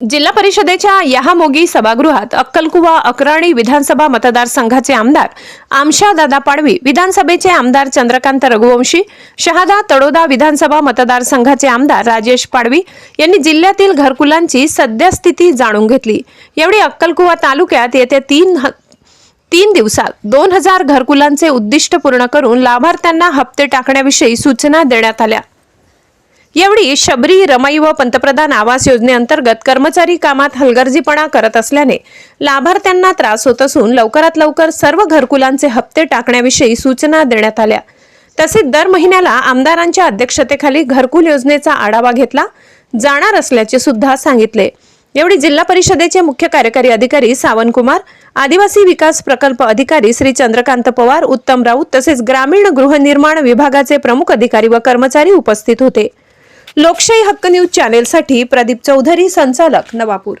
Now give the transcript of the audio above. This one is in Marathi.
जिल्हा परिषदेच्या यहामोगी सभागृहात अक्कलकुवा अक्राणी विधानसभा मतदारसंघाचे आमदार आमशा दादा पाडवी विधानसभेचे आमदार चंद्रकांत रघुवंशी शहादा तडोदा विधानसभा मतदारसंघाचे आमदार राजेश पाडवी यांनी जिल्ह्यातील घरकुलांची सद्यस्थिती जाणून घेतली. यावेळी अक्कलकुवा तालुक्यात येत्या तीन तीन दिवसात दोन हजार घरकुलांचे उद्दिष्ट पूर्ण करून लाभार्थ्यांना हप्ते टाकण्याविषयी सूचना देण्यात आल्या. यावेळी शबरी रमाई व पंतप्रधान आवास योजनेअंतर्गत कर्मचारी कामात हलगर्जीपणा करत असल्याने लाभार्थ्यांना त्रास होत असून लवकरात लवकर सर्व घरकुलांचे हप्ते टाकण्याविषयी सूचना देण्यात आल्या. तसेच दर महिन्याला आमदारांच्या अध्यक्षतेखाली घरकुल योजनेचा आढावा घेतला जाणार असल्याचे सुद्धा सांगितले. यावेळी जिल्हा परिषदेचे मुख्य कार्यकारी अधिकारी सावंतकुमार आदिवासी विकास प्रकल्प अधिकारी श्री चंद्रकांत पवार उत्तम राऊत तसेच ग्रामीण गृहनिर्माण विभागाचे प्रमुख अधिकारी व कर्मचारी उपस्थित होते. लोकशाही हक्क न्यूज चॅनेलसाठी प्रदीप चौधरी संचालक नवापूर.